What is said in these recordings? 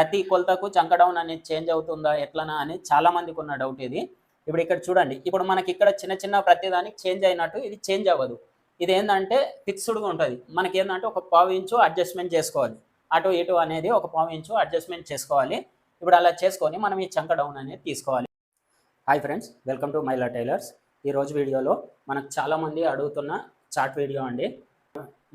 ప్రతి కొలతకు చంక డౌన్ అనేది చేంజ్ అవుతుందా ఎట్లనా అని చాలా మందికి ఉన్న డౌట్ ఇది. ఇప్పుడు ఇక్కడ చూడండి ఇప్పుడు మనకి ఇక్కడ చిన్న చిన్న ప్రతిదానికి చేంజ్ అయినట్టు ఇది చేంజ్ అవ్వదు. ఇది ఏంటంటే ఫిక్స్డ్గా ఉంటుంది. మనకి ఏంటంటే ఒక పావు ఇంచు అడ్జస్ట్మెంట్ చేసుకోవాలి. అటు ఇటు అనేది ఒక పావు ఇంచు అడ్జస్ట్మెంట్ చేసుకోవాలి. ఇప్పుడు అలా చేసుకొని మనం ఈ చంక డౌన్ అనేది తీసుకోవాలి. Hi friends welcome to Myla tailors ఈ రోజు వీడియోలో మనకు చాలామంది అడుగుతున్న చాట్ వీడియో అండి.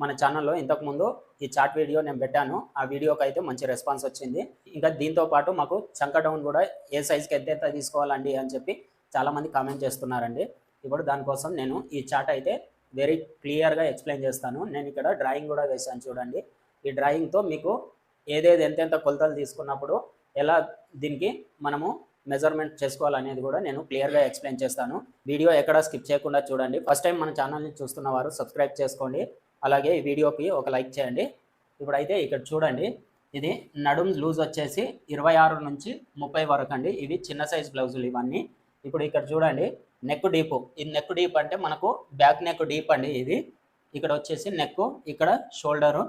మన ఛానల్లో ఇంతకుముందు ఈ చాట్ వీడియో నేను పెట్టాను. ఆ వీడియోకి అయితే మంచి రెస్పాన్స్ వచ్చింది. ఇంకా దీంతో పాటు మాకు చంక డౌన్ కూడా ఏ సైజ్కి ఎంత ఎంత తీసుకోవాలండి అని చెప్పి చాలామంది కామెంట్ చేస్తున్నారండి. ఇప్పుడు దానికోసం నేను ఈ చాట్ అయితే వెరీ క్లియర్గా ఎక్స్ప్లెయిన్ చేస్తాను. నేను ఇక్కడ డ్రాయింగ్ కూడా వేశాను చూడండి. ఈ డ్రాయింగ్తో మీకు ఏదేది ఎంతెంత కొలతలు తీసుకున్నప్పుడు ఎలా దీనికి మనము మెజర్మెంట్ చేసుకోవాలనేది కూడా నేను క్లియర్గా ఎక్స్ప్లెయిన్ చేస్తాను. వీడియో ఎక్కడ స్కిప్ చేయకుండా చూడండి. ఫస్ట్ టైం మన ఛానల్ని చూస్తున్న వారు సబ్స్క్రైబ్ చేసుకోండి. అలాగే ఈ వీడియోకి ఒక లైక్ చేయండి. ఇప్పుడైతే ఇక్కడ చూడండి. ఇది నడుం లూజ్ వచ్చేసి ఇరవై ఆరు నుంచి ముప్పై వరకు అండి. ఇవి చిన్న సైజ్ బ్లౌజులు ఇవన్నీ. ఇప్పుడు ఇక్కడ చూడండి. Neck deep. ఇది నెక్ డీప్ అంటే మనకు బ్యాక్ నెక్ డీప్ అండి ఇది. ఇక్కడ వచ్చేసి నెక్ ఇక్కడ షోల్డరు.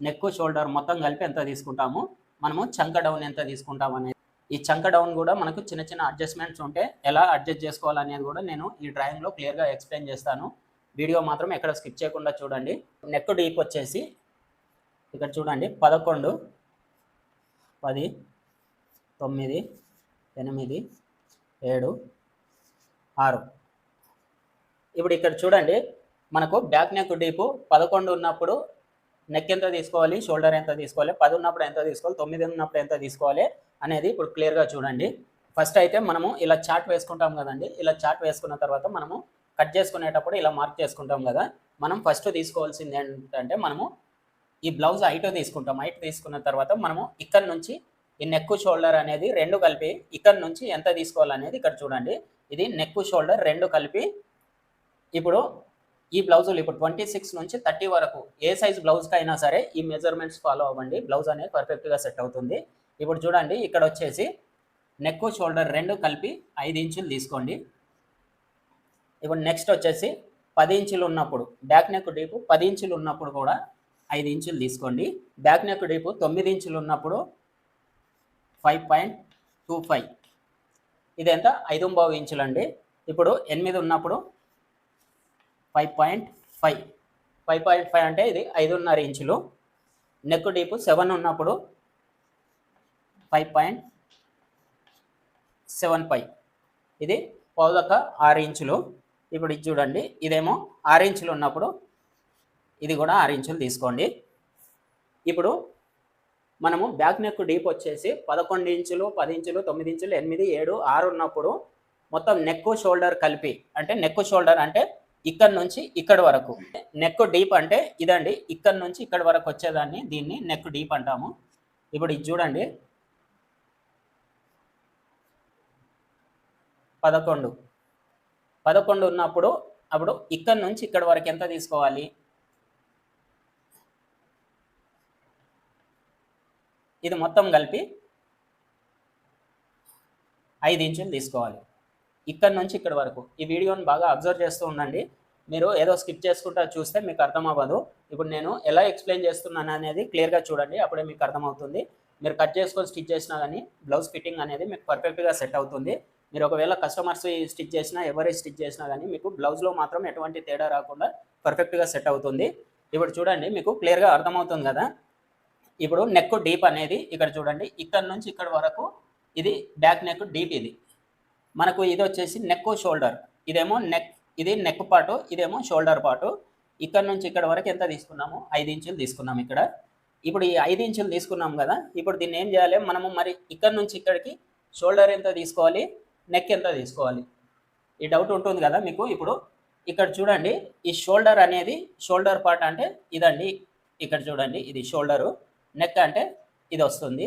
నెక్ షోల్డర్ మొత్తం కలిపి ఎంత తీసుకుంటాము? మనము చంక డౌన్ ఎంత తీసుకుంటాం అనేది. ఈ చంక డౌన్ కూడా మనకు చిన్న చిన్న అడ్జస్ట్మెంట్స్ ఉంటే ఎలా అడ్జస్ట్ చేసుకోవాలనేది కూడా నేను ఈ డ్రాయింగ్లో క్లియర్గా ఎక్స్ప్లెయిన్ చేస్తాను. వీడియో మాత్రం ఎక్కడ స్కిప్ చేయకుండా చూడండి. నెక్ డీప్ వచ్చేసి ఇక్కడ చూడండి. పదకొండు పది తొమ్మిది ఎనిమిది ఏడు ఆరు. ఇప్పుడు ఇక్కడ చూడండి. మనకు బ్యాక్ నెక్ డీపు పదకొండు ఉన్నప్పుడు నెక్ ఎంత తీసుకోవాలి? షోల్డర్ ఎంత తీసుకోవాలి? పది ఉన్నప్పుడు ఎంత తీసుకోవాలి? తొమ్మిది ఉన్నప్పుడు ఎంత తీసుకోవాలి? అనేది ఇప్పుడు క్లియర్గా చూడండి. ఫస్ట్ అయితే మనము ఇలా చార్ట్ వేసుకుంటాం కదండి. ఇలా చార్ట్ వేసుకున్న తర్వాత మనము కట్ చేసుకునేటప్పుడు ఇలా మార్క్ చేసుకుంటాం కదా. మనం ఫస్ట్ తీసుకోవాల్సింది ఏంటంటే మనము ఈ బ్లౌజ్ హైట్ తీసుకుంటాం. హైట్ తీసుకున్న తర్వాత మనము ఇక్కడ నుంచి ఈ నెక్ షోల్డర్ అనేది రెండు కలిపి ఇక్కడ నుంచి ఎంత తీసుకోవాలనేది ఇక్కడ చూడండి. ఇది నెక్ షోల్డర్ రెండు కలిపి ఇప్పుడు ఈ బ్లౌజులు ఇప్పుడు ట్వంటీ సిక్స్ నుంచి థర్టీ వరకు ఏ సైజ్ బ్లౌజ్కి అయినా సరే ఈ మెజర్మెంట్స్ ఫాలో అవ్వండి. బ్లౌజ్ అనేది పర్ఫెక్ట్గా సెట్ అవుతుంది. ఇప్పుడు చూడండి ఇక్కడ వచ్చేసి నెక్ షోల్డర్ రెండు కలిపి ఐదు ఇంచులు తీసుకోండి. ఇప్పుడు నెక్స్ట్ వచ్చేసి పది ఇంచులు ఉన్నప్పుడు బ్యాక్ నెక్ డీపు పది ఇంచులు ఉన్నప్పుడు కూడా ఐదు ఇంచులు తీసుకోండి. బ్యాక్ నెక్ డీపు తొమ్మిది ఇంచులు ఉన్నప్పుడు ఫైవ్ పాయింట్ టూ ఫైవ్ ఇది ఎంత ఐదు బావు ఇంచులు అండి. ఇప్పుడు ఎనిమిది ఉన్నప్పుడు five point five five point five అంటే ఇది ఐదున్నర ఇంచులు. నెక్ డీపు సెవెన్ ఉన్నప్పుడు ఫైవ్ పాయింట్ సెవెన్ ఫైవ్ ఇది పౌదక ఆరు ఇంచులు. ఇప్పుడు ఇది చూడండి. ఇదేమో ఆరెంచ్లు ఉన్నప్పుడు ఇది కూడా ఆరెంచ్లు తీసుకోండి. ఇప్పుడు మనము బ్యాక్ నెక్ డీప్ వచ్చేసి పదకొండు ఇంచులు పది ఇంచులు తొమ్మిది ఇంచులు ఎనిమిది ఏడు ఆరు ఉన్నప్పుడు మొత్తం నెక్ షోల్డర్ కలిపి అంటే నెక్ షోల్డర్ అంటే ఇక్కడ నుంచి ఇక్కడ వరకు. నెక్ డీప్ అంటే ఇదండి ఇక్కడ నుంచి ఇక్కడ వరకు వచ్చేదాన్ని దీన్ని నెక్ డీప్ అంటాము. ఇప్పుడు ఇది చూడండి. పదకొండు. పదకొండు ఉన్నప్పుడు అప్పుడు ఇక్కడ నుంచి ఇక్కడ వరకు ఎంత తీసుకోవాలి? ఇది మొత్తం కలిపి ఐదు ఇంచులు తీసుకోవాలి. ఇక్కడ నుంచి ఇక్కడ వరకు. ఈ వీడియోని బాగా అబ్జర్వ్ చేస్తూ ఉండండి. మీరు ఏదో స్కిప్ చేసుకుంటా చూస్తే మీకు అర్థం అవ్వదు ఇప్పుడు నేను ఎలా ఎక్స్ప్లెయిన్ చేస్తున్నాను అనేది క్లియర్గా చూడండి అప్పుడే మీకు అర్థమవుతుంది. మీరు కట్ చేసుకొని స్టిచ్ చేసినా కానీ బ్లౌజ్ ఫిట్టింగ్ అనేది మీకు పర్ఫెక్ట్గా సెట్ అవుతుంది. మీరు ఒకవేళ కస్టమర్స్ స్టిచ్ చేసినా ఎవరి స్టిచ్ చేసినా కానీ మీకు బ్లౌజ్లో మాత్రం ఎటువంటి తేడా రాకుండా పర్ఫెక్ట్గా సెట్ అవుతుంది. ఇప్పుడు చూడండి మీకు క్లియర్గా అర్థమవుతుంది కదా? ఇప్పుడు నెక్ డీప్ అనేది ఇక్కడ చూడండి ఇక్కడ నుంచి ఇక్కడ వరకు ఇది బ్యాక్ నెక్ డీప్ ఇది. మనకు ఇది వచ్చేసి నెక్ షోల్డర్ ఇదేమో నెక్ ఇది నెక్ పాటు ఇదేమో షోల్డర్ పాటు ఇక్కడ నుంచి ఇక్కడ వరకు ఎంత తీసుకున్నాము? ఐదు ఇంచులు తీసుకున్నాం ఇక్కడ. ఇప్పుడు ఈ ఐదు ఇంచులు తీసుకున్నాం కదా? ఇప్పుడు దీన్ని ఏం చేయాలి? మనము మరి ఇక్కడ నుంచి ఇక్కడికి షోల్డర్ ఎంత తీసుకోవాలి? నెక్ ఎంత తీసుకోవాలి? ఈ డౌట్ ఉంటుంది కదా మీకు? ఇప్పుడు ఇక్కడ చూడండి ఈ షోల్డర్ అనేది షోల్డర్ పార్ట్ అంటే ఇదండి. ఇక్కడ చూడండి ఇది షోల్డరు నెక్ అంటే ఇది వస్తుంది.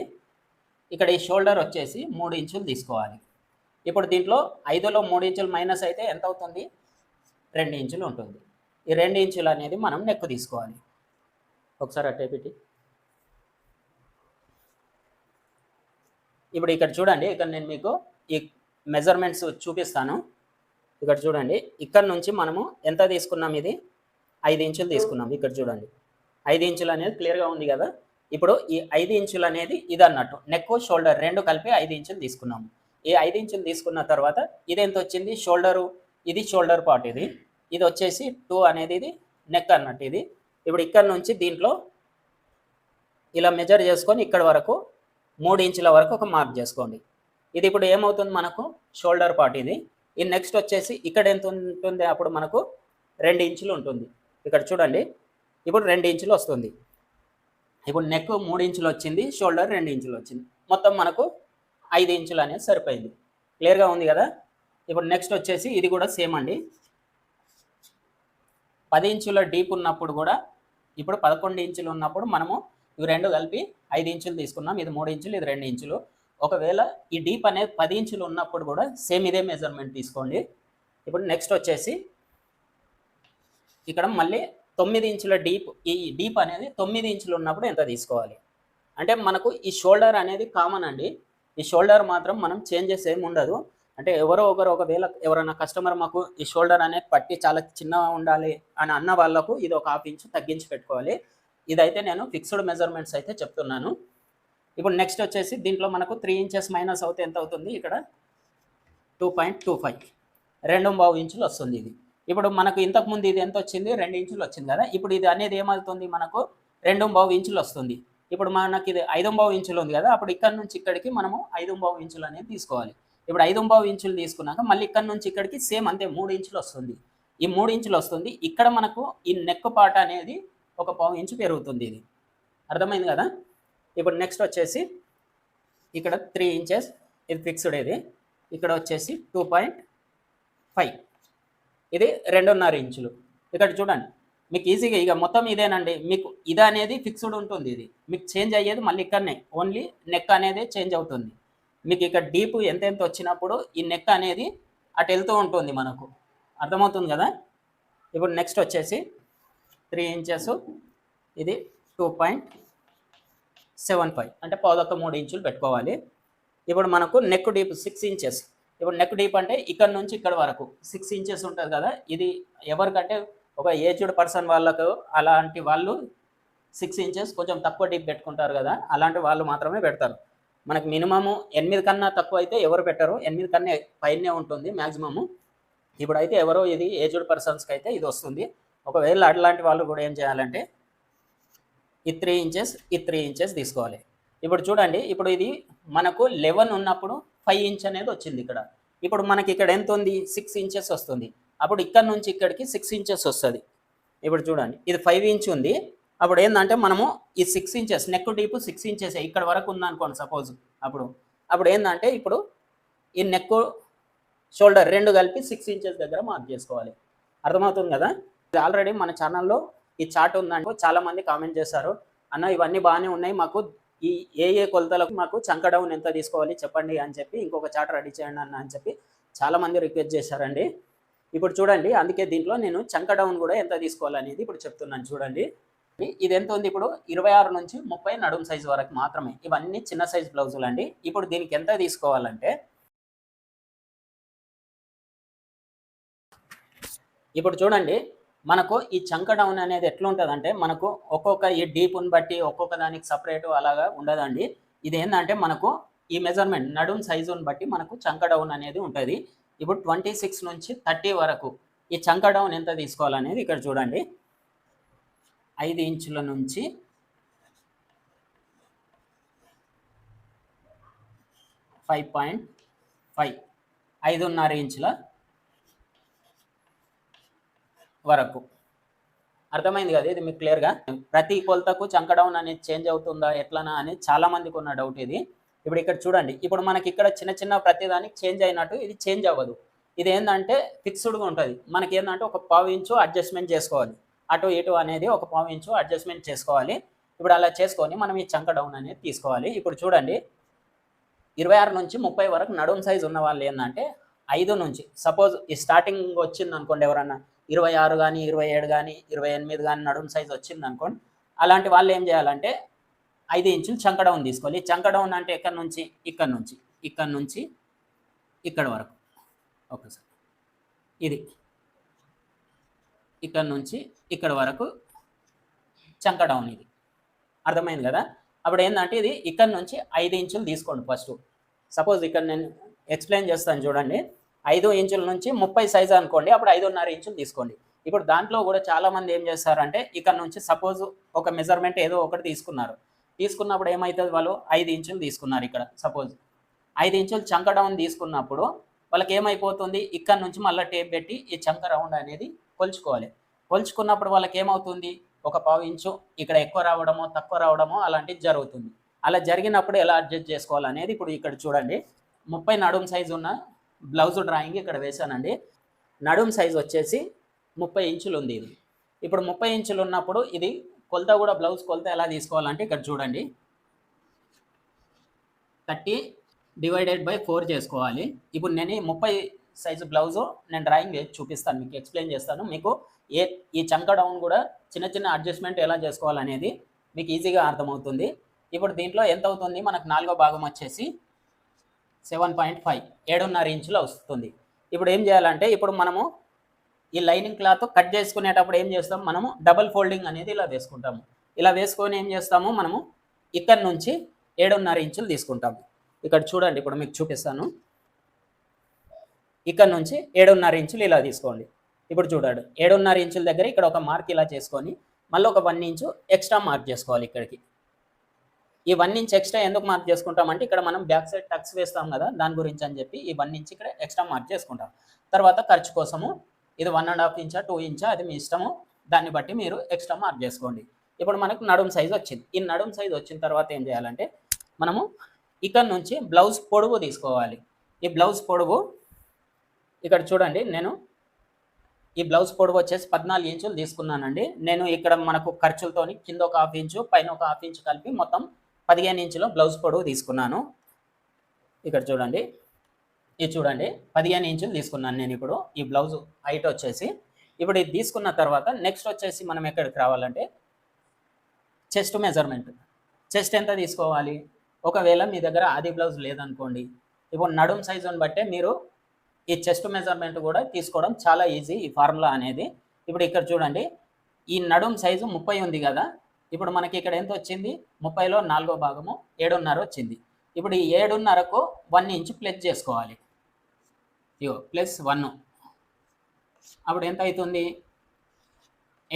ఇక్కడ ఈ షోల్డర్ వచ్చేసి మూడు ఇంచులు తీసుకోవాలి. ఇప్పుడు దీంట్లో ఐదులో మూడు ఇంచులు మైనస్ అయితే ఎంత అవుతుంది? రెండు ఇంచులు ఉంటుంది. ఈ రెండు ఇంచులు అనేది మనం నెక్ తీసుకోవాలి. ఒకసారి అట్టే పెట్టి ఇప్పుడు ఇక్కడ చూడండి ఇక్కడ నేను మీకు ఈ మెజర్మెంట్స్ చూపిస్తాను. ఇక్కడ చూడండి ఇక్కడ నుంచి మనము ఎంత తీసుకున్నాం ఇది? ఐదు ఇంచులు తీసుకున్నాం. ఇక్కడ చూడండి ఐదు ఇంచులు అనేది క్లియర్గా ఉంది కదా? ఇప్పుడు ఈ ఐదు ఇంచులు అనేది ఇది అన్నట్టు నెక్ షోల్డర్ రెండు కలిపి ఐదు ఇంచులు తీసుకున్నాము. ఈ ఐదు ఇంచులు తీసుకున్న తర్వాత ఇది ఎంత వచ్చింది? షోల్డరు ఇది షోల్డర్ పార్ట్ ఇది. ఇది వచ్చేసి టూ అనేది ఇది నెక్ అన్నట్టు ఇది. ఇప్పుడు ఇక్కడ నుంచి దీంట్లో ఇలా మెజర్ చేసుకొని ఇక్కడ వరకు మూడు ఇంచుల వరకు ఒక మార్క్ చేసుకోండి. ఇది ఇప్పుడు ఏమవుతుంది మనకు? షోల్డర్ పార్ట్ ఇది. ఈ నెక్స్ట్ వచ్చేసి ఇక్కడ ఎంత ఉంటుంది? అప్పుడు మనకు రెండు ఇంచులు ఉంటుంది. ఇక్కడ చూడండి. ఇప్పుడు రెండు ఇంచులు వస్తుంది. ఇప్పుడు నెక్ మూడు ఇంచులు వచ్చింది షోల్డర్ రెండు ఇంచులు వచ్చింది. మొత్తం మనకు ఐదు ఇంచులు అనేది సరిపోయింది. క్లియర్గా ఉంది కదా? ఇప్పుడు నెక్స్ట్ వచ్చేసి ఇది కూడా సేమ్ అండి. పది ఇంచుల డీప్ ఉన్నప్పుడు కూడా ఇప్పుడు పదకొండు ఇంచులు ఉన్నప్పుడు మనము ఇవి రెండు కలిపి ఐదు ఇంచులు తీసుకున్నాం. ఇది మూడు ఇంచులు ఇది రెండు ఇంచులు. ఒకవేళ ఈ డీప్ అనేది పది ఇంచులు ఉన్నప్పుడు కూడా సేమ్ ఇదే మెజర్మెంట్ తీసుకోండి. ఇప్పుడు నెక్స్ట్ వచ్చేసి ఇక్కడ మళ్ళీ తొమ్మిది ఇంచుల డీప్ ఈ డీప్ అనేది తొమ్మిది ఇంచులు ఉన్నప్పుడు ఎంత తీసుకోవాలి? అంటే మనకు ఈ షోల్డర్ అనేది కామన్ అండి. ఈ షోల్డర్ మాత్రం మనం చేంజెస్ ఏమి ఉండదు. అంటే ఎవరో ఒకరు ఒకవేళ ఎవరైనా కస్టమర్ మాకు ఈ షోల్డర్ అనేది పట్టి చాలా చిన్నగా ఉండాలి అని అన్న వాళ్ళకు ఇది ఒక హాఫ్ ఇంచు తగ్గించి పెట్టుకోవాలి. ఇదైతే నేను ఫిక్స్డ్ మెజర్మెంట్స్ అయితే చెప్తున్నాను. ఇప్పుడు నెక్స్ట్ వచ్చేసి దీంట్లో మనకు త్రీ ఇంచెస్ మైనస్ అవుతే ఎంత అవుతుంది? ఇక్కడ టూ పాయింట్ టూ ఫైవ్ రెండు బావు ఇంచులు వస్తుంది ఇది. ఇప్పుడు మనకు ఇంతకుముందు ఇది ఎంత వచ్చింది? రెండు ఇంచులు వచ్చింది కదా? ఇప్పుడు ఇది అనేది ఏమవుతుంది? మనకు రెండు బావు ఇంచులు వస్తుంది. ఇప్పుడు మనకి ఇది ఐదు బావు ఇంచులు ఉంది కదా? అప్పుడు ఇక్కడ నుంచి ఇక్కడికి మనము ఐదు బావు ఇంచులు అనేది తీసుకోవాలి. ఇప్పుడు ఐదు బావు ఇంచులు తీసుకున్నాక మళ్ళీ ఇక్కడ నుంచి ఇక్కడికి సేమ్ అంతే మూడు ఇంచులు వస్తుంది. ఈ మూడు ఇంచులు వస్తుంది. ఇక్కడ మనకు ఈ నెక్ పాట అనేది ఒక పావు ఇంచు పెరుగుతుంది ఇది. అర్థమైంది కదా? ఇప్పుడు నెక్స్ట్ వచ్చేసి ఇక్కడ త్రీ ఇంచెస్ ఇది ఫిక్స్డ్ ఇది. ఇక్కడ వచ్చేసి టూ పాయింట్ ఫైవ్ ఇది రెండున్నర ఇంచులు. ఇక్కడ చూడండి మీకు ఈజీగా ఇక మొత్తం ఇదేనండి. మీకు ఇది అనేది ఫిక్స్డ్ ఉంటుంది ఇది. మీకు చేంజ్ అయ్యేది మళ్ళీ ఇక్కడనే. ఓన్లీ నెక్ అనేది చేంజ్ అవుతుంది. మీకు ఇక్కడ డీప్ ఎంతెంత వచ్చినప్పుడు ఈ నెక్ అనేది అటు వెళ్తూ ఉంటుంది మనకు. అర్థమవుతుంది కదా? ఇప్పుడు నెక్స్ట్ వచ్చేసి త్రీ ఇంచెస్ ఇది టూ పాయింట్ సెవెన్ ఫైవ్ అంటే పౌదొక్క మూడు ఇంచులు పెట్టుకోవాలి. ఇప్పుడు మనకు నెక్ డీప్ సిక్స్ ఇంచెస్ ఇప్పుడు నెక్ డీప్ అంటే ఇక్కడ నుంచి ఇక్కడ వరకు సిక్స్ ఇంచెస్ ఉంటుంది కదా ఇది ఎవరికంటే ఒక ఏజ్డ్ పర్సన్ వాళ్ళకు అలాంటి వాళ్ళు సిక్స్ ఇంచెస్ కొంచెం తక్కువ డీప్ పెట్టుకుంటారు కదా అలాంటి వాళ్ళు మాత్రమే పెడతారు. మనకి మినిమము ఎనిమిది కన్నా తక్కువ అయితే ఎవరు పెట్టరు ఎనిమిది కన్నా పైనే ఉంటుంది మ్యాక్సిమము ఇప్పుడైతే ఎవరో ఇది ఏజ్డ్ పర్సన్స్కి అయితే ఇది వస్తుంది. ఒకవేళ అట్లాంటి వాళ్ళు కూడా ఏం చేయాలంటే ఈ త్రీ ఇంచెస్ ఈ త్రీ ఇంచెస్ తీసుకోవాలి. ఇప్పుడు చూడండి ఇప్పుడు ఇది మనకు లెవెన్ ఉన్నప్పుడు ఫైవ్ ఇంచ్ అనేది వచ్చింది ఇక్కడ. ఇప్పుడు మనకి ఇక్కడ ఎంత ఉంది? సిక్స్ ఇంచెస్ వస్తుంది. అప్పుడు ఇక్కడ నుంచి ఇక్కడికి సిక్స్ ఇంచెస్ వస్తుంది. ఇప్పుడు చూడండి ఇది ఫైవ్ ఇంచ్ ఉంది. అప్పుడు ఏంటంటే మనము ఈ six inches neck deep six inches ఇక్కడ వరకు ఉందనుకోండి సపోజ్ అప్పుడు. అప్పుడు ఏంటంటే ఇప్పుడు ఈ నెక్ షోల్డర్ రెండు కలిపి సిక్స్ ఇంచెస్ దగ్గర మార్క్ చేసుకోవాలి. అర్థమవుతుంది కదా? ఇది ఆల్రెడీ మన ఛానల్లో ఈ చార్ట్ ఉందంటూ చాలా మంది కామెంట్ చేశారు. అన్న ఇవన్నీ బాగానే ఉన్నాయి. మాకు ఈ ఏ ఏ కొలతలకు మాకు చంక డౌన్ ఎంత తీసుకోవాలి చెప్పండి అని చెప్పి ఇంకొక చార్ట్ రెడీ చేయండి అన్న అని చెప్పి చాలా మంది రిక్వెస్ట్ చేశారండి. ఇప్పుడు చూడండి అందుకే దీంట్లో నేను చంక డౌన్ కూడా ఎంత తీసుకోవాలనేది ఇప్పుడు చెప్తున్నాను చూడండి. ఇది ఎంత ఉంది ఇప్పుడు? ఇరవై ఆరు నుంచి ముప్పై నడుము సైజు వరకు మాత్రమే. ఇవన్నీ చిన్న సైజ్ బ్లౌజులు అండి. ఇప్పుడు దీనికి ఎంత తీసుకోవాలంటే ఇప్పుడు చూడండి మనకు ఈ చంక డౌన్ అనేది ఎట్లా ఉంటుంది అంటే మనకు ఒక్కొక్క ఈ డీప్ని బట్టి ఒక్కొక్క దానికి సపరేట్ అలాగా ఉండదండి. ఇది ఏంటంటే మనకు ఈ మెజర్మెంట్ నడుం సైజుని బట్టి మనకు చంక డౌన్ అనేది ఉంటుంది. ఇప్పుడు ట్వంటీ సిక్స్ నుంచి థర్టీ వరకు ఈ చంక డౌన్ ఎంత తీసుకోవాలనేది ఇక్కడ చూడండి. ఐదు ఇంచుల నుంచి ఫైవ్ పాయింట్ ఫైవ్ ఐదున్నర ఇంచుల వరకు. అర్థమైంది కదా? ఇది మీకు క్లియర్గా ప్రతి కొలతకు చంక డౌన్ అనేది చేంజ్ అవుతుందా ఎట్లనా అని చాలా మందికి ఉన్న డౌట్ ఇది. ఇప్పుడు ఇక్కడ చూడండి. ఇప్పుడు మనకి ఇక్కడ చిన్న చిన్న ప్రతిదానికి చేంజ్ అయినట్టు ఇది చేంజ్ అవ్వదు. ఇది ఏంటంటే ఫిక్స్డ్గా ఉంటుంది. మనకి ఏంటంటే ఒక పావు ఇంచు అడ్జస్ట్మెంట్ చేసుకోవాలి. అటు ఇటు అనేది ఒక పావు ఇంచు అడ్జస్ట్మెంట్ చేసుకోవాలి. ఇప్పుడు అలా చేసుకొని మనం ఈ చంక డౌన్ అనేది తీసుకోవాలి. ఇప్పుడు చూడండి. ఇరవై ఆరు నుంచి ముప్పై వరకు నడుం సైజ్ ఉన్న వాళ్ళు ఏంటంటే ఐదు నుంచి. సపోజ్ ఈ స్టార్టింగ్ వచ్చింది అనుకోండి ఎవరన్నా. ఇరవై ఆరు కానీ ఇరవై ఏడు కానీ ఇరవై ఎనిమిది కానీ నడుం సైజ్ వచ్చింది అనుకోండి. అలాంటి వాళ్ళు ఏం చేయాలంటే ఐదు ఇంచులు చంకడౌన్ తీసుకోవాలి. చంకడౌన్ అంటే ఎక్కడి నుంచి? ఇక్కడ నుంచి. ఇక్కడ నుంచి ఇక్కడ వరకు. Okay sir. ఇది. ఇక్కడ నుంచి ఇక్కడ వరకు చంకడౌన్ ఇది. అర్థమైంది కదా? అప్పుడు ఏంటంటే ఇది ఇక్కడ నుంచి ఐదు ఇంచులు తీసుకోండి ఫస్ట్. సపోజ్ ఇక్కడ నేను ఎక్స్ప్లెయిన్ చేస్తాను చూడండి. ఐదు ఇంచుల నుంచి ముప్పై సైజ్ అనుకోండి అప్పుడు ఐదున్నర ఇంచులు తీసుకోండి. ఇప్పుడు దాంట్లో కూడా చాలామంది ఏం చేస్తారంటే ఇక్కడ నుంచి సపోజ్ ఒక మెజర్మెంట్ ఏదో ఒకటి తీసుకున్నారు. తీసుకున్నప్పుడు ఏమవుతుంది వాళ్ళు? ఐదు ఇంచులు తీసుకున్నారు ఇక్కడ సపోజ్. ఐదు ఇంచులు చంక డౌన్ తీసుకున్నప్పుడు వాళ్ళకి ఏమైపోతుంది? ఇక్కడ నుంచి మళ్ళీ టేప్ పెట్టి ఈ చంక రౌండ్ అనేది కొలుచుకోవాలి. కొలుచుకున్నప్పుడు వాళ్ళకి ఏమవుతుంది? ఒక పావు ఇంచు ఇక్కడ ఎక్కువ రావడమో తక్కువ రావడమో అలాంటివి జరుగుతుంది. అలా జరిగినప్పుడు ఎలా అడ్జస్ట్ చేసుకోవాలనేది ఇప్పుడు ఇక్కడ చూడండి. ముప్పై నడుం సైజు ఉన్న బ్లౌజ్ డ్రాయింగ్ ఇక్కడ వేశానండి. నడుం సైజ్ వచ్చేసి ముప్పై ఇంచులు ఉంది ఇది. ఇప్పుడు ముప్పై ఇంచులు ఉన్నప్పుడు ఇది కొలత కూడా బ్లౌజ్ కొలత ఎలా తీసుకోవాలంటే ఇక్కడ చూడండి. థర్టీ డివైడెడ్ బై ఫోర్ చేసుకోవాలి. ఇప్పుడు నేను ముప్పై సైజు బ్లౌజు నేను డ్రాయింగ్ చూపిస్తాను మీకు ఎక్స్ప్లెయిన్ చేస్తాను. మీకు ఏ ఈ చంక డౌన్ కూడా చిన్న చిన్న అడ్జస్ట్మెంట్ ఎలా చేసుకోవాలనేది మీకు ఈజీగా అర్థమవుతుంది. ఇప్పుడు దీంట్లో ఎంత అవుతుంది? మనకు నాలుగో భాగం వచ్చేసి సెవెన్ పాయింట్ ఫైవ్ ఏడున్నర ఇంచులు వస్తుంది. ఇప్పుడు ఏం చేయాలంటే ఇప్పుడు మనము ఈ లైనింగ్ క్లాత్ కట్ చేసుకునేటప్పుడు ఏం చేస్తాం? మనము డబల్ ఫోల్డింగ్ అనేది ఇలా వేసుకుంటాము. ఇలా వేసుకొని ఏం చేస్తాము? మనము ఇక్కడ నుంచి ఏడున్నర ఇంచులు తీసుకుంటాము ఇక్కడ చూడండి ఇప్పుడు మీకు చూపిస్తాను. ఇక్కడ నుంచి ఏడున్నర ఇంచులు ఇలా తీసుకోండి. ఇప్పుడు చూడండి ఏడున్నర ఇంచుల దగ్గర ఇక్కడ ఒక మార్క్ ఇలా చేసుకొని మళ్ళీ ఒక వన్ ఇంచు ఎక్స్ట్రా మార్క్ చేసుకోవాలి ఇక్కడికి. ఈ వన్ ఇంచ్ ఎక్స్ట్రా ఎందుకు మార్క్ చేసుకుంటామంటే ఇక్కడ మనం బ్యాక్ సైడ్ టక్స్ వేస్తాం కదా దాని గురించి అని చెప్పి ఈ వన్ ఇంచ్ ఇక్కడ ఎక్స్ట్రా మార్క్ చేసుకుంటాం. తర్వాత ఖర్చు కోసము ఇది వన్ అండ్ హాఫ్ ఇంచా టూ ఇంచా అది మీ ఇష్టము దాన్ని బట్టి మీరు ఎక్స్ట్రా మార్క్ చేసుకోండి. ఇప్పుడు మనకు నడుం సైజ్ వచ్చింది. ఈ నడుం సైజ్ వచ్చిన తర్వాత ఏం చేయాలంటే మనము ఇక్కడ నుంచి బ్లౌజ్ పొడవు తీసుకోవాలి. ఈ బ్లౌజ్ పొడవు ఇక్కడ చూడండి నేను ఈ బ్లౌజ్ పొడవు వచ్చేసి పద్నాలుగు ఇంచులు తీసుకున్నానండి. నేను ఇక్కడ మనకు ఖర్చులతోని కింద ఒక హాఫ్ ఇంచు పైన ఒక హాఫ్ ఇంచు కలిపి మొత్తం పదిహేను ఇంచుల బ్లౌజ్ పొడవు తీసుకున్నాను. ఇక్కడ చూడండి. ఇది చూడండి. పదిహేను ఇంచులు తీసుకున్నాను నేను ఇప్పుడు. ఈ బ్లౌజ్ హైట్ వచ్చేసి. ఇప్పుడు ఇది తీసుకున్న తర్వాత నెక్స్ట్ వచ్చేసి మనం ఎక్కడికి రావాలంటే చెస్ట్ మెజర్మెంట్ చెస్ట్ ఎంత తీసుకోవాలి? ఒకవేళ మీ దగ్గర ఆది బ్లౌజ్ లేదనుకోండి. ఇప్పుడు నడుం సైజుని బట్టే మీరు ఈ చెస్ట్ మెజర్మెంట్ కూడా తీసుకోవడం చాలా ఈజీ ఈ ఫార్ములా అనేది. ఇప్పుడు ఇక్కడ చూడండి. ఈ నడుం సైజు ముప్పై ఉంది కదా. ఇప్పుడు మనకి ఇక్కడ ఎంత వచ్చింది? ముప్పైలో నాలుగో భాగము ఏడున్నర వచ్చింది. ఇప్పుడు ఈ ఏడున్నరకు వన్ ఇంచ్ ప్లస్ చేసుకోవాలి. ఇగో ప్లస్ వన్. అప్పుడు ఎంత అవుతుంది?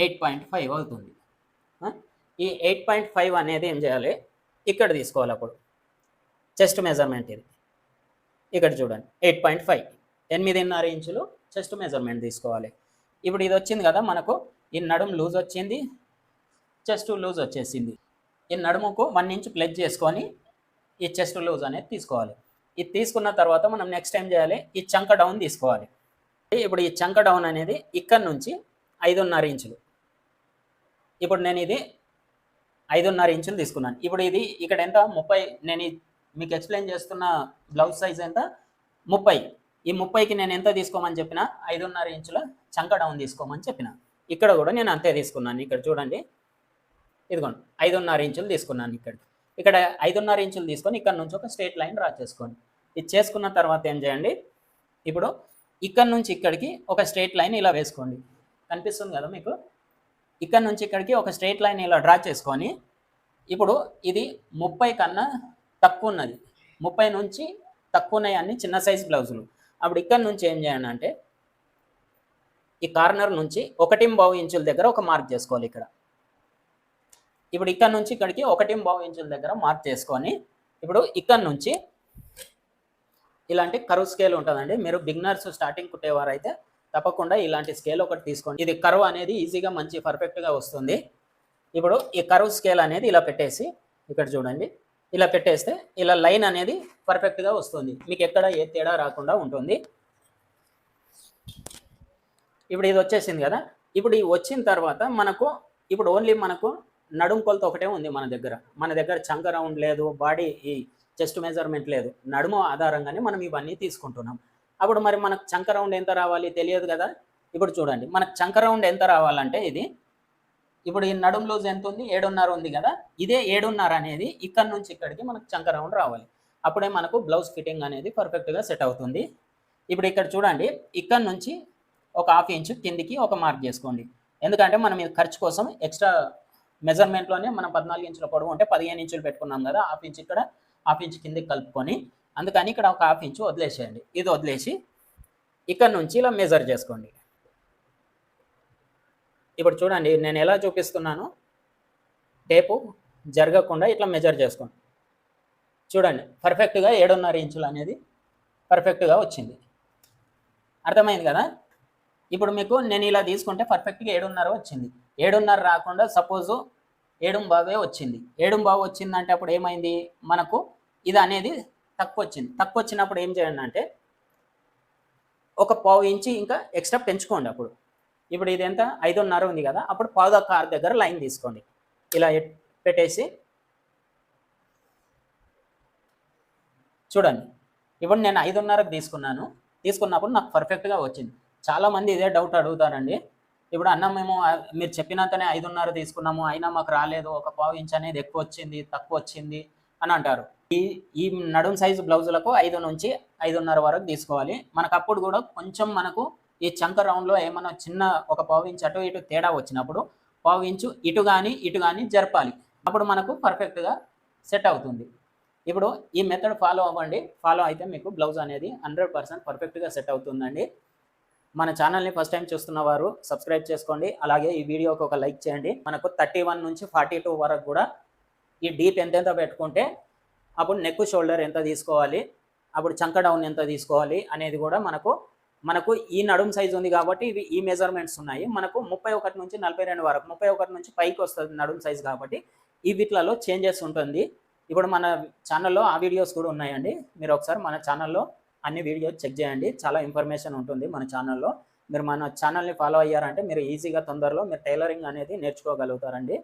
ఎయిట్ పాయింట్ ఫైవ్ అవుతుంది. ఈ ఎయిట్ పాయింట్ ఫైవ్ అనేది ఏం చేయాలి? ఇక్కడ తీసుకోవాలి అప్పుడు. చెస్ట్ మెజర్మెంట్ ఇది. ఇక్కడ చూడండి ఎయిట్ పాయింట్ ఫైవ్. ఎనిమిదిన్నర ఇంచులు చెస్ట్ మెజర్మెంట్ తీసుకోవాలి. ఇప్పుడు ఇది వచ్చింది కదా మనకు. ఈ నడుము లూజ్ వచ్చింది. చెస్ట్ లూజ్ వచ్చేసింది. ఈ నడుముకు వన్ ఇంచ్ ప్లెజ్ చేసుకొని ఈ చెస్ట్ లూజ్ అనేది తీసుకోవాలి. ఇది తీసుకున్న తర్వాత మనం నెక్స్ట్ ఏం చేయాలి? ఈ చంక డౌన్ తీసుకోవాలి. ఇప్పుడు ఈ చంక డౌన్ అనేది ఇక్కడ నుంచి ఐదున్నర ఇంచులు. ఇప్పుడు నేను ఇది ఐదున్నర ఇంచులు తీసుకున్నాను. ఇప్పుడు ఇది ఇక్కడ ఎంత? ముప్పై. నేను మీకు ఎక్స్ప్లెయిన్ చేస్తున్న బ్లౌజ్ సైజ్ ఎంత? ముప్పై. ఈ ముప్పైకి నేను ఎంత తీసుకోమని చెప్పిన? ఐదున్నర ఇంచుల చంక డౌన్ తీసుకోమని చెప్పిన. ఇక్కడ కూడా నేను అంతే తీసుకున్నాను. ఇక్కడ చూడండి. ఇదిగోండి ఐదున్నర ఇంచులు తీసుకున్నాను ఇక్కడ ఇక్కడ ఐదున్నర ఇంచులు తీసుకొని ఇక్కడ నుంచి ఒక స్ట్రేట్ లైన్ డ్రా చేసుకోండి. ఇది చేసుకున్న తర్వాత ఏం చేయండి? ఇప్పుడు ఇక్కడ నుంచి ఇక్కడికి ఒక స్ట్రేట్ లైన్ ఇలా వేసుకోండి. కనిపిస్తుంది కదా మీకు? ఇక్కడ నుంచి ఇక్కడికి ఒక స్ట్రేట్ లైన్ ఇలా డ్రా చేసుకొని ఇప్పుడు ఇది ముప్పై కన్నా తక్కువ ఉన్నది. ముప్పై నుంచి తక్కువ ఉన్నాయి అన్ని చిన్న సైజ్ బ్లౌజులు. అప్పుడు ఇక్కడ నుంచి ఏం చేయండి అంటే ఈ కార్నర్ నుంచి ఒకటి బావు ఇంచుల దగ్గర ఒక మార్క్ చేసుకోవాలి ఇక్కడ. ఇప్పుడు ఇక్కడ నుంచి ఇక్కడికి ఒకటి బావు ఇంచుల దగ్గర మార్క్ చేసుకొని ఇప్పుడు ఇక్కడ నుంచి ఇలాంటి కరువు స్కేల్ ఉంటుందండి. మీరు బిగినర్స్ స్టార్టింగ్ కుట్టేవారు అయితే తప్పకుండా ఇలాంటి స్కేల్ ఒకటి తీసుకోండి. ఇది కరువు అనేది ఈజీగా మంచి పర్ఫెక్ట్గా వస్తుంది. ఇప్పుడు ఈ కరువు స్కేల్ అనేది ఇలా పెట్టేసి ఇక్కడ చూడండి. ఇలా పెట్టేస్తే ఇలా లైన్ అనేది పర్ఫెక్ట్గా వస్తుంది. మీకు ఎక్కడ ఏ తేడా రాకుండా ఉంటుంది. ఇప్పుడు ఇది వచ్చేసింది కదా. ఇప్పుడు ఇది వచ్చిన తర్వాత మనకు ఇప్పుడు ఓన్లీ మనకు నడుం కొలత ఒకటే ఉంది మన దగ్గర. మన దగ్గర చంక రౌండ్ లేదు బాడీ ఈ చెస్ట్ మెజర్మెంట్ లేదు. నడుము ఆధారంగానే మనం ఇవన్నీ తీసుకుంటున్నాం. అప్పుడు మరి మనకు చంక రౌండ్ ఎంత రావాలి తెలియదు కదా? ఇప్పుడు చూడండి మనకు చంక రౌండ్ ఎంత రావాలంటే ఇది ఇప్పుడు ఈ నడుం లూజ్ ఎంత ఉంది? ఏడున్నర ఉంది కదా? ఇదే ఏడున్నర అనేది ఇక్కడ నుంచి ఇక్కడికి మనకు చంక రౌండ్ రావాలి. అప్పుడే మనకు బ్లౌజ్ ఫిట్టింగ్ అనేది పర్ఫెక్ట్గా సెట్ అవుతుంది. ఇప్పుడు ఇక్కడ చూడండి ఇక్కడ నుంచి ఒక హాఫ్ ఇంచ్ కిందికి ఒక మార్క్ చేసుకోండి. ఎందుకంటే మనం ఇది ఖర్చు కోసం ఎక్స్ట్రా మెజర్మెంట్లోనే మనం పద్నాలుగు ఇంచుల పొడవు ఉంటే పదిహేను ఇంచులు పెట్టుకున్నాం కదా హాఫ్ ఇంచ్ ఇక్కడ హాఫ్ ఇంచ్ కిందకి కలుపుకొని అందుకని ఇక్కడ ఒక హాఫ్ ఇంచు వదిలేసేయండి. ఇది వదిలేసి ఇక్కడ నుంచి ఇలా మెజర్ చేసుకోండి. ఇప్పుడు చూడండి నేను ఎలా చూపిస్తున్నాను? టేపు జరగకుండా ఇట్లా మెజర్ చేసుకోండి. చూడండి పర్ఫెక్ట్గా ఏడున్నర ఇంచులు అనేది పర్ఫెక్ట్గా వచ్చింది. అర్థమైంది కదా? ఇప్పుడు మీకు నేను ఇలా తీసుకుంటే పర్ఫెక్ట్గా ఏడున్నర వచ్చింది. ఏడున్నర రాకుండా సపోజు ఏడుంబావే వచ్చింది. ఏడు బావు వచ్చిందంటే అప్పుడు ఏమైంది? మనకు ఇది అనేది తక్కువ వచ్చింది తక్కువ వచ్చినప్పుడు ఏం చేయండి అంటే ఒక పావు ఇంచి ఇంకా ఎక్స్ట్రా పెంచుకోండి అప్పుడు. ఇప్పుడు ఇది ఎంత? ఐదున్నర ఉంది కదా అప్పుడు పావు కార్ దగ్గర లైన్ తీసుకోండి. ఇలా పెట్టేసి చూడండి. ఇప్పుడు నేను ఐదున్నరకు తీసుకున్నాను. తీసుకున్నప్పుడు నాకు పర్ఫెక్ట్గా వచ్చింది. చాలామంది ఇదే డౌట్ అడుగుతారండి. ఇప్పుడు అన్న మేము మీరు చెప్పినంతనే ఐదున్నర తీసుకున్నాము అయినా మాకు రాలేదు ఒక పావు ఇంచ్ అనేది ఎక్కువ వచ్చింది తక్కువ వచ్చింది అని అంటారు. ఈ ఈ నడుం సైజు బ్లౌజులకు ఐదు నుంచి ఐదున్నర వరకు తీసుకోవాలి. మనకు అప్పుడు కూడా కొంచెం మనకు ఈ చంక రౌండ్లో ఏమైనా చిన్న ఒక పావు ఇంచ్ అటు ఇటు తేడా వచ్చినప్పుడు పావు ఇంచు ఇటు కానీ ఇటు కానీ జరపాలి. అప్పుడు మనకు పర్ఫెక్ట్గా సెట్ అవుతుంది. ఇప్పుడు ఈ మెథడ్ ఫాలో అవ్వండి. ఫాలో అయితే మీకు బ్లౌజ్ అనేది హండ్రెడ్ పర్సెంట్ పర్ఫెక్ట్గా సెట్ అవుతుందండి. మన ఛానల్ని ఫస్ట్ టైం చూస్తున్న వారు సబ్స్క్రైబ్ చేసుకోండి. అలాగే ఈ వీడియోకి ఒక లైక్ చేయండి. మనకు థర్టీ వన్ నుంచి ఫార్టీ టూ వరకు కూడా ఈ డీప్ ఎంతెంత పెట్టుకుంటే అప్పుడు నెక్ షోల్డర్ ఎంత తీసుకోవాలి అప్పుడు చంక డౌన్ ఎంత తీసుకోవాలి అనేది కూడా మనకు మనకు ఈ నడుం సైజ్ ఉంది కాబట్టి ఇవి ఈ మెజర్మెంట్స్ ఉన్నాయి. మనకు ముప్పై ఒకటి నుంచి నలభై రెండు వరకు ముప్పై ఒకటి నుంచి పైకి వస్తుంది నడుం సైజ్ కాబట్టి ఈ వీటిలలో చేంజెస్ ఉంటుంది. ఇప్పుడు మన ఛానల్లో ఆ వీడియోస్ కూడా ఉన్నాయండి. మీరు ఒకసారి మన ఛానల్లో అన్ని వీడియోస్ చెక్ చేయండి. చాలా ఇన్ఫర్మేషన్ ఉంటుంది మన ఛానల్లో మీరు మన ఛానల్ని ఫాలో అయ్యారంటే మీరు ఈజీగా తొందరలో మీరు టైలరింగ్ అనేది నేర్చుకోగలుగుతారండి.